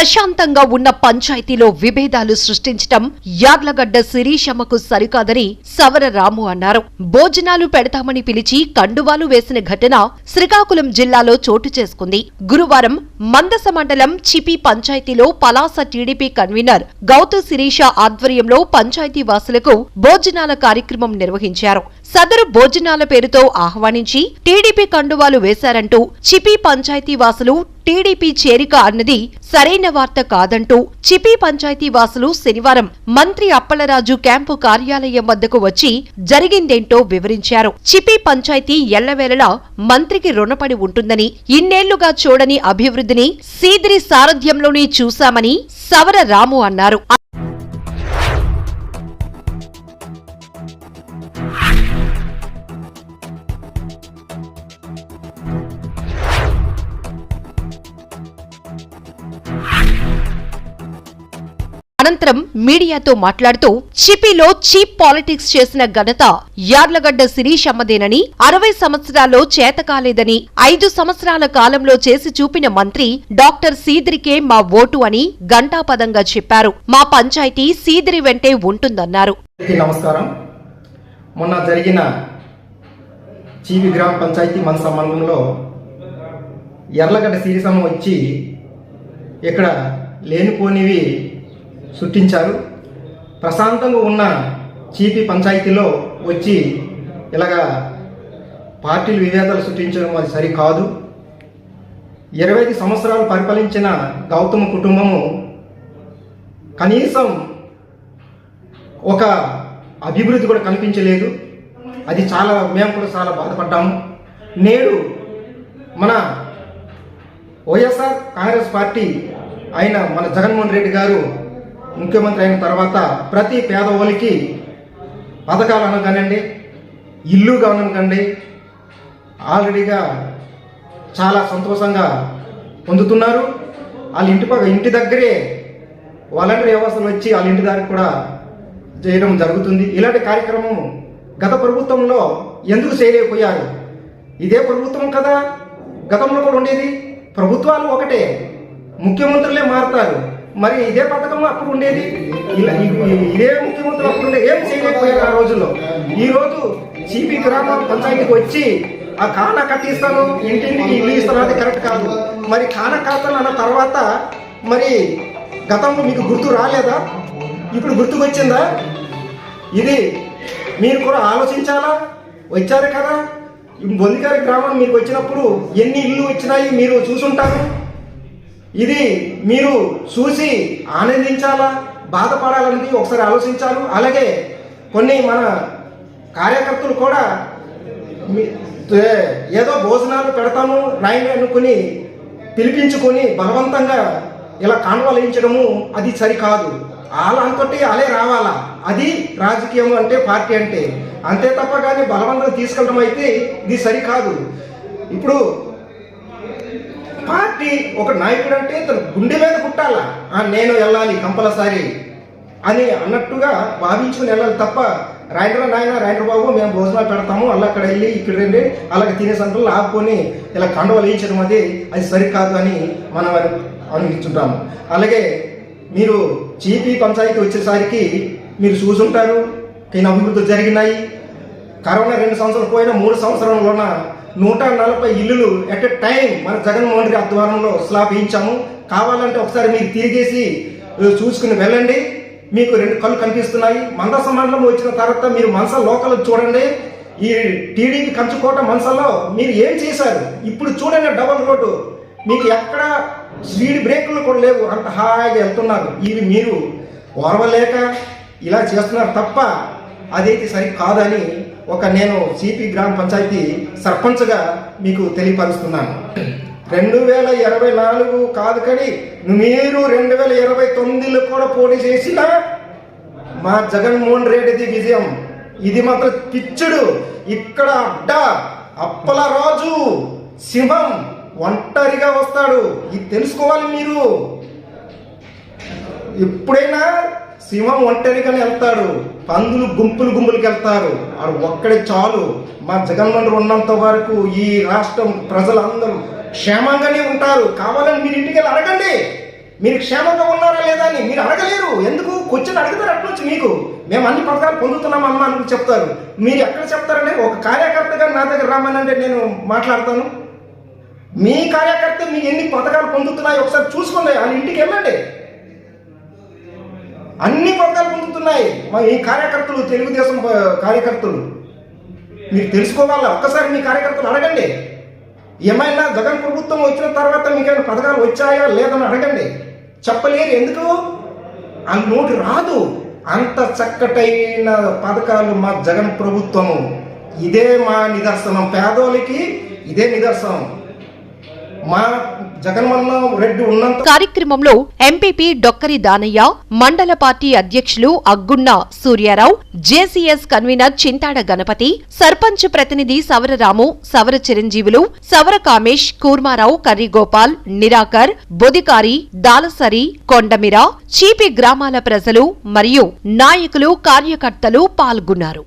ప్రశాంతంగా ఉన్న పంచాయతీలో విభేదాలు సృష్టించటం యార్లగడ్డ శిరీషమ్మకు సరికాదని సవర రాము అన్నారు. భోజనాలు పెడతామని పిలిచి కండువాలు వేసిన ఘటన శ్రీకాకుళం జిల్లాలో చోటు చేసుకుంది. గురువారం మందస మండలం చిపి పంచాయతీలో పలాస టీడీపీ కన్వీనర్ గౌతు శిరీష ఆధ్వర్యంలో పంచాయతీ వాసులకు భోజనాల కార్యక్రమం నిర్వహించారు. సదరు భోజనాల పేరుతో ఆహ్వానించి టీడీపీ కండువాలు వేశారంటూ చిపి పంచాయతీ వాసులు టీడీపీ చేరిక అన్నది సరైన వార్త కాదంటూ చిపి పంచాయతీ వాసులు శనివారం మంత్రి అప్పలరాజు క్యాంపు కార్యాలయం వద్దకు వచ్చి జరిగిందేంటో వివరించారు. చిపి పంచాయతీ ఎల్లవేళలా మంత్రికి రుణపడి ఉంటుందని ఇన్నేళ్ళుగా చూడని అభివృద్ధిని సీదిరి సారథ్యంలోనే చూశామని సవర రాము అన్నారు. అనంతరం మీడియాతో మాట్లాడుతూ చిపిలో చీప్ పాలిటిక్స్ చేసిన ఘనత యార్లగడ్డ శిరీషమ్మదేనని అరవై సంవత్సరాల్లో చేతకాలేదని ఐదు సంవత్సరాల కాలంలో చేసి చూపిన మంత్రి డాక్టర్ సీదిరికే మా ఓటు అని ఘంటాపదంగా చెప్పారు. మా పంచాయతీ సీదిరి వెంటే ఉంటుందన్నారు. నమస్కారం. మొన్న జరిగిన చీవి గ్రామ పంచాయతీ మన సంబంధంలో ఎర్లగడ్డ సిరిసమ్మ వచ్చి ఇక్కడ లేనిపోనివి సృష్టించారు ప్రశాంతంగా ఉన్న చీపి పంచాయతీలో వచ్చి ఇలాగా పార్టీలు విభేదాలు సృష్టించడం అది సరికాదు. ఇరవై ఐదు సంవత్సరాలు పరిపాలించిన గౌతమ కుటుంబము కనీసం ఒక అభివృద్ధి కూడా కనిపించలేదు. అది చాలా మేము కూడా చాలా బాధపడ్డాము. నేడు మన వైఎస్ఆర్ కాంగ్రెస్ పార్టీ అయిన మన జగన్మోహన్ రెడ్డి గారు ముఖ్యమంత్రి అయిన తర్వాత ప్రతి పేదవాళ్ళకి పథకాలు అనగానండి ఇల్లు కానకండి ఆల్రెడీగా చాలా సంతోషంగా పొందుతున్నారు. వాళ్ళ ఇంటి పక్క ఇంటి దగ్గరే వాలంటీర్ వ్యవస్థలు వచ్చి వాళ్ళ ఇంటి దగ్గర కూడా చేయడం జరుగుతుంది. ఇలాంటి కార్యక్రమం గత ప్రభుత్వంలో ఎందుకు చేయలేకపోయారు? ఇదే ప్రభుత్వం కదా గతంలో కూడా ఉండేది. ప్రభుత్వాలు ఒకటే. ముఖ్యమంత్రులే మారుతారు. మరి ఇదే పథకం అప్పుడు ఉండేది? ఇలా ఇదే ముఖ్యమంత్రులు అప్పుడు ఉండే ఏం చేయలేకపోయారు ఆ రోజుల్లో? ఈ రోజు సిపి గ్రామ పంచాయతీకి వచ్చి ఆ ఖానా కట్టిస్తాను ఇంటింటికి ఇల్లు ఇస్తాను అది కరెక్ట్ కాదు. మరి కానా కడతాను అన్న తర్వాత మరి గతంలో మీకు గుర్తు రాలేదా? ఇప్పుడు గుర్తుకొచ్చిందా? ఇది మీరు కూడా ఆలోచించాలా? వచ్చారు కదా? ఈ బొందిగారి గ్రామం మీకు వచ్చినప్పుడు ఎన్ని ఇల్లు వచ్చినాయి మీరు చూసుంటారు? ఇది మీరు చూసి ఆనందించాలా? బాధపడాలనేది ఒకసారి ఆలోచించాలి. అలాగే కొన్ని మన కార్యకర్తలు కూడా మీ- ఏదో భోజనాలు పెడతాము రాయండి అనుకుని పిలిపించుకొని బలవంతంగా ఇలా కాన్వలించడము అది సరికాదు. వాళ్ళంతటి అలే రావాలా? అది రాజకీయం అంటే పార్టీ అంటే. అంతే తప్ప కానీ బలవంతంగా తీసుకెళ్ళడం అయితే ఇది సరికాదు. ఇప్పుడు పార్టీ ఒక నాయకుడు అంటే తన గుండె మీద కుట్టాలా? ఆ, నేను వెళ్ళాలి కంపల్సరీ అని అన్నట్టుగా భావించుకుని వెళ్ళాలి తప్ప రాయండ్ర నాయన రాయండ్ర బాబు మేము భోజనాలు పెడతాము అలా అక్కడ వెళ్ళి ఇక్కడ వెళ్ళి అలాగే తినే సంతలు ఆపుకొని ఇలా కండవలు వేయించడం అది అది సరికాదు అని మనం అనుకుంటుంటాము అలాగే మీరు చీపీ పంచాయతీ వచ్చేసరికి మీరు చూసుంటారు కొన్ని అభివృద్ధి జరిగినాయి. కరోనా రెండు సంవత్సరాలు పోయినా మూడు సంవత్సరంలోన నూట నలభై ఇల్లులు ఎట్ ఎ టైం మన జగన్మోహన్ రెడ్డి ఆధ్వర్యంలో స్లాబ్ వేయించాము కావాలంటే ఒకసారి మీరు తిరిగేసి చూసుకుని వెళ్ళండి. మీకు రెండు కళ్ళు కనిపిస్తున్నాయి. మందస మండలం వచ్చిన తర్వాత మీరు మనస లోకల్ చూడండి. ఈ టీడీపీ కంచుకోట మనసలో మీరు ఏం చేశారు? ఇప్పుడు చూడండి డబల్ రోడ్డు. మీకు ఎక్కడ స్పీడ్ బ్రేకులు కూడా లేవు. అంత హాయిగా వెళ్తున్నారు. ఇవి మీరు ఓర్వలేక ఇలా చేస్తున్నారు తప్ప అదైతే సరి కాదని ఒక నేను సిపి గ్రామ పంచాయతీ సర్పంచ్గా మీకు తెలియపరుస్తున్నాను. రెండు వేల ఇరవై నాలుగు కాదు కానీ మీరు రెండు వేల ఇరవై తొమ్మిదిలో కూడా పోటీ చేసిన మా జగన్మోహన్ రెడ్డిది విజయం. ఇది మాత్రం పిచ్చుడు. ఇక్కడ అడ్డ అప్పల రాజు సింహం ఒంటరిగా వస్తాడు. ఇది తెలుసుకోవాలి మీరు. ఎప్పుడైనా సింహం ఒంటరిగానే వెళ్తాడు. పందులు గుంపులు గుంపులకి వెళ్తారు. ఆడు ఒక్కడే చాలు. మా జగన్మోహన్ ఉన్నంత వరకు ఈ రాష్ట్రం ప్రజలందరూ క్షేమంగానే ఉంటారు. కావాలని మీరు ఇంటికి వెళ్ళి అడగండి. మీరు క్షేమంగా ఉన్నారా లేదా అని మీరు అడగలేరు. ఎందుకు? కూర్చొని అడుగుతారు అట్లొచ్చి మీకు. మేము అన్ని పథకాలు పొందుతున్నాం అమ్మా అని చెప్తారు. మీరు ఎక్కడ చెప్తారంటే ఒక కార్యకర్తగా నా దగ్గర రామనంటే నేను మాట్లాడతాను. మీ కార్యకర్త మీకు ఎన్ని పథకాలు పొందుతున్నాయో ఒకసారి చూసుకోండి వాళ్ళ ఇంటికి వెళ్ళండి. అన్ని పథకాలు పొందుతున్నాయి. మా ఈ కార్యకర్తలు తెలుగుదేశం కార్యకర్తలు. మీరు తెలుసుకోవాలా? ఒక్కసారి మీ కార్యకర్తలు అడగండి. ఏమైనా జగన్ ప్రభుత్వం వచ్చిన తర్వాత మీకైనా పథకాలు వచ్చాయా లేదని అడగండి. చెప్పలేరు. ఎందుకు? ఆ నోటి రాదు. అంత చక్కటైన పథకాలు మా జగన్ ప్రభుత్వము. ఇదే మా నిదర్శనం. పేదోళ్ళకి ఇదే నిదర్శనం. మా జగన్మోహన్ రెడ్డి కార్యక్రమంలో ఎంపీపీ డొక్కరి దానయ్య మండల పార్టీ అధ్యక్షులు అగ్గున్న సూర్యారావు జేసీఎస్ కన్వీనర్ చింతాడ గణపతి సర్పంచ్ ప్రతినిధి సవరరాము సవర చిరంజీవులు సవర కామేష్ కూర్మారావు కర్రిగోపాల్ నిరాకర్ బొదికారి దాలసరి కొండమిర చీపి గ్రామాల ప్రజలు మరియు నాయకులు కార్యకర్తలు పాల్గొన్నారు.